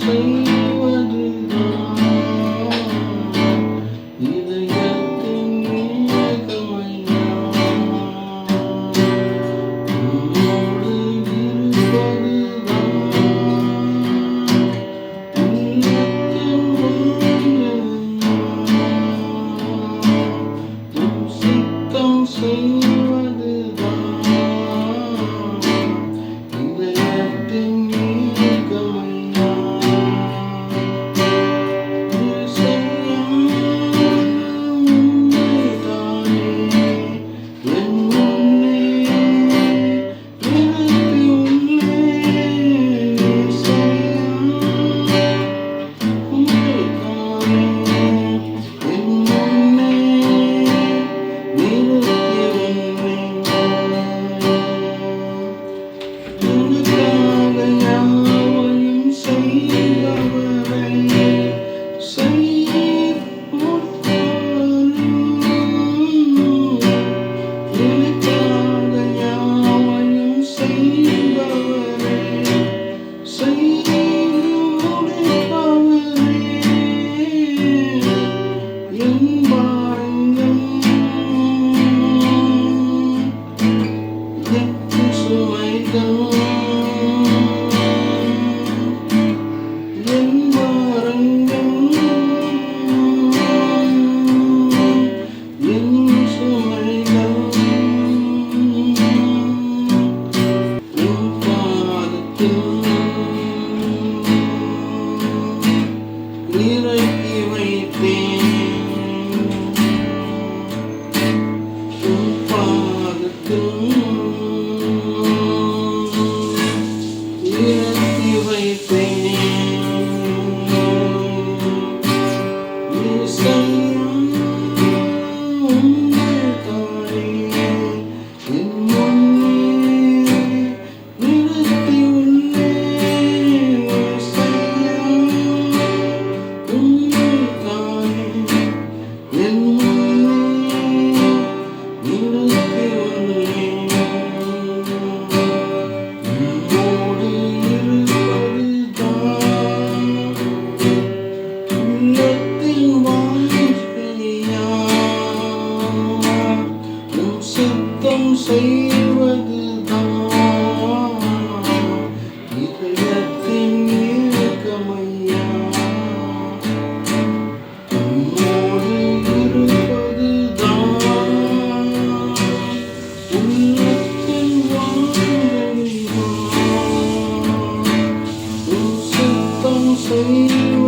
see. you ain't been. செய்வதுதான் இதயத்தின் ஏக்கமையா உம்மோடு இருப்பதுதான் உள்ளத்தின் வாழ்க்கையா உம் சித்தம் செய்வதுதான்